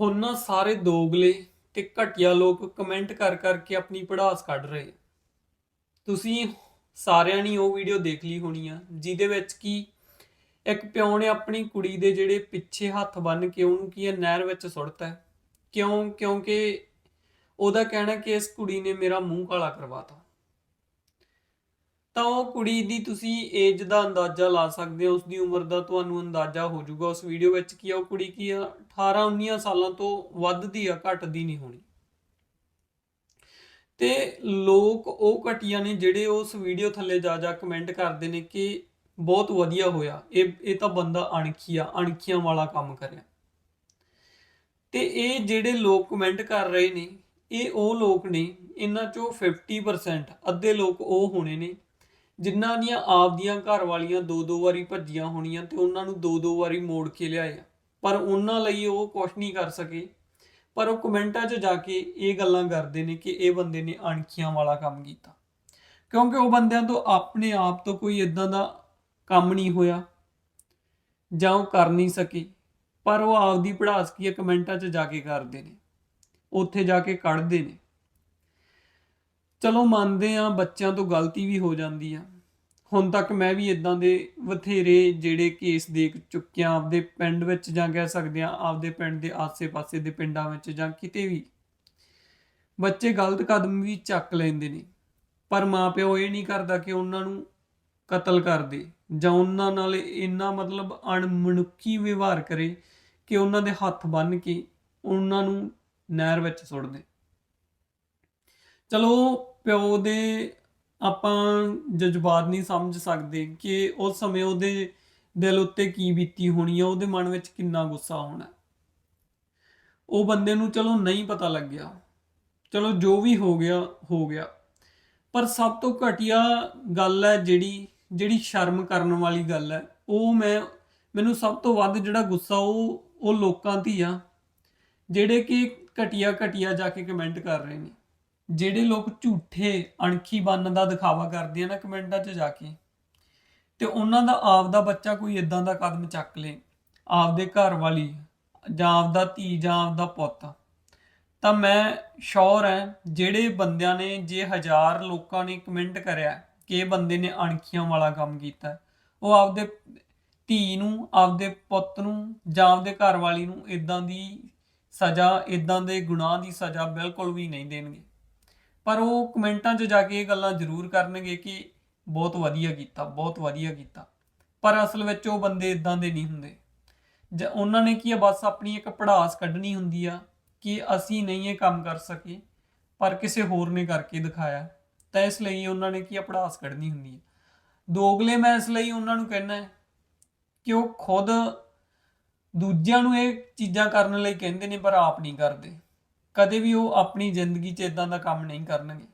ਹੁਣ ਨਾ ਸਾਰੇ ਦੋਗਲੇ ਤੇ ਘਟੀਆ ਲੋਕ ਕਮੈਂਟ ਕਰ ਕਰਕੇ ਆਪਣੀ ਪੜਾਸ ਕੱਢ ਰਹੇ ਤੁਸੀਂ ਸਾਰਿਆਂ ਨੇ ਉਹ ਵੀਡੀਓ ਦੇਖ ਲਈ ਹੋਣੀ ਆ, ਜਿਹਦੇ ਵਿੱਚ ਕੀ ਇੱਕ ਪਿਓ ਨੇ ਆਪਣੀ ਕੁੜੀ ਦੇ ਜਿਹੜੇ ਪਿੱਛੇ ਹੱਥ ਬੰਨ ਕੇ ਉਹਨੂੰ ਕੀ ਹੈ ਨਹਿਰ ਵਿੱਚ ਸੁੱਟਤਾ ਕਿਉਂ? ਕਿਉਂਕਿ ਉਹਦਾ ਕਹਿਣਾ ਕਿ ਇਸ ਕੁੜੀ ਨੇ ਮੇਰਾ ਮੂੰਹ ਕਾਲਾ ਕਰਵਾਤਾ ਤਾਂ ਉਹ ਕੁੜੀ ਦੀ ਤੁਸੀਂ ਏਜ ਦਾ ਅੰਦਾਜ਼ਾ ਲਾ ਸਕਦੇ ਹੋ ਉਸ ਦੀ ਉਮਰ ਦਾ ਤੁਹਾਨੂੰ ਅੰਦਾਜ਼ਾ ਹੋ ਜਾਊਗਾ ਉਸ ਵੀਡੀਓ ਵਿੱਚ ਕੀ ਆ ਉਹ ਕੁੜੀ ਕੀ ਆ 18 19 ਸਾਲਾਂ ਤੋਂ ਵੱਧ ਦੀ ਆ, ਘਟਦੀ ਨਹੀਂ ਹੋਣੀ। ਤੇ ਲੋਕ ਉਹ ਘਟੀਆਂ ਨੇ ਜਿਹੜੇ ਉਸ ਵੀਡੀਓ ਥੱਲੇ ਜਾ ਜਾ ਕਮੈਂਟ ਕਰਦੇ ਨੇ ਕਿ ਬਹੁਤ ਵਧੀਆ ਹੋਇਆ, ਇਹ ਇਹ ਤਾਂ ਬੰਦਾ ਅਣਖੀਆ, ਅਣਖੀਆਂ ਵਾਲਾ ਕੰਮ ਕਰਿਆ ਤੇ ਇਹ ਜਿਹੜੇ ਲੋਕ ਕਮੈਂਟ ਕਰ ਰਹੇ ਨੇ, ਇਹ ਉਹ ਲੋਕ ਨੇ, ਇਹਨਾਂ ਚੋਂ 50% ਅੱਧੇ ਲੋਕ ਉਹ ਹੋਣੇ ਨੇ ਜਿਨ੍ਹਾਂ ਦੀਆਂ ਆਪਦੀਆਂ ਘਰ ਵਾਲੀਆਂ ਦੋ ਦੋ ਵਾਰੀ ਭੱਜੀਆਂ ਹੋਣੀਆਂ ਤੇ ਉਹਨਾਂ ਨੂੰ ਦੋ ਦੋ ਵਾਰੀ ਮੋੜ ਕੇ ਲਿਆਇਆ ਪਰ ਉਹਨਾਂ ਲਈ ਉਹ ਕੁਝ ਨਹੀਂ ਕਰ ਸਕੇ। ਪਰ ਉਹ ਕਮੈਂਟਾਂ 'ਚ ਜਾ ਕੇ ਇਹ ਗੱਲਾਂ ਕਰਦੇ ਨੇ ਕਿ ਇਹ ਬੰਦੇ ਨੇ ਅਣਖੀਆਂ ਵਾਲਾ ਕੰਮ ਕੀਤਾ। ਕਿਉਂਕਿ ਉਹ ਬੰਦਿਆਂ ਤੋਂ ਆਪਣੇ ਆਪ ਤੋਂ ਕੋਈ ਇਦਾਂ ਦਾ ਕੰਮ ਨਹੀਂ ਹੋਇਆ ਜਾਂ ਉਹ ਕਰ ਨਹੀਂ ਸਕੇ। ਪਰ ਉਹ ਆਪਦੀ ਪੜਾਸ ਕੀ ਕਮੈਂਟਾਂ 'ਚ ਜਾ ਕੇ ਕਰਦੇ ਨੇ। ਉੱਥੇ ਜਾ ਕੇ ਕੱਢਦੇ ਨੇ। ਚਲੋ ਮੰਨਦੇ ਆ ਬੱਚਿਆਂ ਤੋਂ ਗਲਤੀ ਵੀ ਹੋ ਜਾਂਦੀ ਆ। ਹੁਣ ਤੱਕ ਮੈਂ ਵੀ ਇਦਾਂ ਦੇ ਬਥੇਰੇ ਜਿਹੜੇ ਕੇਸ ਦੇਖ ਚੁੱਕਿਆ ਆਪਦੇ ਪਿੰਡ ਵਿੱਚ ਜਾਂ ਕਹਿ ਸਕਦੇ ਆ ਆਪਦੇ ਪਿੰਡ ਦੇ ਆਸੇ-ਪਾਸੇ ਦੇ ਪਿੰਡਾਂ ਵਿੱਚ ਜਾਂ ਕਿਤੇ ਵੀ। ਬੱਚੇ ਗਲਤ ਕਦਮ ਵੀ ਚੱਕ ਲੈਂਦੇ ਨੇ, ਪਰ ਮਾਪਿਓ ਇਹ ਨਹੀਂ ਕਰਦਾ ਕਿ ਉਹਨਾਂ ਨੂੰ ਕਤਲ ਕਰ ਦੇ ਜਾਂ ਉਹਨਾਂ ਨਾਲ ਇੰਨਾ ਮਤਲਬ ਅਣਮਨੁੱਖੀ ਵਿਵਹਾਰ ਕਰੇ ਕਿ ਉਹਨਾਂ ਦੇ ਹੱਥ ਬੰਨ ਕੇ ਉਹਨਾਂ ਨੂੰ ਨਹਿਰ ਵਿੱਚ ਸੁੱਟ ਦੇ। ਚਲੋ ਪਿਓ ਦੇ ਆਪਾਂ ਜਜ਼ਬਾਤ ਨਹੀਂ ਸਮਝ ਸਕਦੇ ਕਿ ਉਸ ਸਮੇਂ ਉਹਦੇ ਦਿਲ ਉੱਤੇ ਕੀ ਬੀਤੀ ਹੋਣੀ ਆ, ਉਹਦੇ ਮਨ ਵਿੱਚ ਕਿੰਨਾ ਗੁੱਸਾ ਹੋਣਾ। ਉਹ ਬੰਦੇ ਨੂੰ ਚਲੋ ਨਹੀਂ ਪਤਾ ਲੱਗਿਆ। ਚਲੋ ਜੋ ਵੀ ਹੋ ਗਿਆ ਹੋ ਗਿਆ। ਪਰ ਸਭ ਤੋਂ ਘਟੀਆ ਗੱਲ ਹੈ ਜਿਹੜੀ ਜਿਹੜੀ ਸ਼ਰਮ ਕਰਨ ਵਾਲੀ ਗੱਲ ਹੈ, ਉਹ ਮੈਂ, ਮੈਨੂੰ ਸਭ ਤੋਂ ਵੱਧ ਜਿਹੜਾ ਗੁੱਸਾ ਉਹ ਉਹ ਲੋਕਾਂ ਦੀ ਆ, ਜਿਹੜੇ ਕਿ ਘਟੀਆ ਘਟੀਆ ਜਾ ਕੇ ਕਮੈਂਟ ਕਰ ਰਹੇ ਨੇ। ਜਿਹੜੇ ਲੋਕ ਝੂਠੇ, ਅਣਖੀ ਬੰਨ ਦਾ ਦਿਖਾਵਾ ਕਰਦੇ ਆ ਨਾ ਕਮੈਂਟਾਂ 'ਚ ਜਾ ਕੇ, ਤੇ ਉਹਨਾਂ ਦਾ ਆਪਦਾ ਬੱਚਾ ਕੋਈ ਇਦਾਂ ਦਾ ਕਦਮ ਚੱਕ ਲੇ, ਆਪਦੇ ਘਰ ਵਾਲੀ ਜਾਂ ਆਪਦਾ ਧੀ ਜਾਂ ਆਪਦਾ ਪੁੱਤ, ਤਾਂ ਮੈਂ ਸ਼ੋਰ ਹੈ ਜਿਹੜੇ ਬੰਦਿਆਂ ਨੇ ਜੇ ਹਜ਼ਾਰ ਲੋਕਾਂ ਨੇ ਕਮੈਂਟ ਕਰਿਆ ਕਿ ਇਹ ਬੰਦੇ ਨੇ ਅਣਖੀਆਂ ਵਾਲਾ ਕੰਮ ਕੀਤਾ, ਉਹ ਆਪਦੇ ਧੀ ਨੂੰ, ਆਪਦੇ ਪੁੱਤ ਨੂੰ ਜਾਂ ਆਪਦੇ ਘਰ ਵਾਲੀ ਨੂੰ ਇਦਾਂ ਦੀ ਸਜ਼ਾ ਇਦਾਂ ਦੇ ਗੁਨਾਹ ਦੀ ਸਜ਼ਾ ਬਿਲਕੁਲ ਵੀ ਨਹੀਂ ਦੇਣਗੇ। ਪਰ ਉਹ ਕਮੈਂਟਾਂ 'ਚ ਜਾ ਕੇ ਇਹ ਗੱਲਾਂ ਜ਼ਰੂਰ ਕਰਨਗੇ ਕਿ ਬਹੁਤ ਵਧੀਆ ਕੀਤਾ, ਬਹੁਤ ਵਧੀਆ ਕੀਤਾ। ਪਰ ਅਸਲ ਵਿੱਚ ਉਹ ਬੰਦੇ ਇਦਾਂ ਦੇ ਨਹੀਂ ਹੁੰਦੇ। ਜ ਉਹਨਾਂ ਨੇ ਕੀ ਆ, ਬਸ ਆਪਣੀ ਇੱਕ ਪੜਾਸ ਕੱਢਣੀ ਹੁੰਦੀ ਆ ਕਿ ਅਸੀਂ ਨਹੀਂ ਇਹ ਕੰਮ ਕਰ ਸਕੇ, ਪਰ ਕਿਸੇ ਹੋਰ ਨੇ ਕਰਕੇ ਦਿਖਾਇਆ। ਤਾਂ ਇਸ ਲਈ ਉਹਨਾਂ ਨੇ ਕੀ ਆ, ਪੜਾਸ ਕੱਢਣੀ ਹੁੰਦੀ ਆ। ਦੋਗਲੇ ਮੈਂ ਇਸ ਲਈ ਉਹਨਾਂ ਨੂੰ ਕਹਿਣਾ ਕਿ ਉਹ ਖੁਦ ਦੂਜਿਆਂ ਨੂੰ ਇਹ ਚੀਜ਼ਾਂ ਕਰਨ ਲਈ ਕਹਿੰਦੇ ਨੇ, ਪਰ ਆਪ ਨਹੀਂ ਕਰਦੇ। ਕਦੇ ਵੀ ਉਹ ਆਪਣੀ ਜ਼ਿੰਦਗੀ 'ਚ ਇਦਾਂ ਦਾ ਕੰਮ ਨਹੀਂ ਕਰਨਗੇ।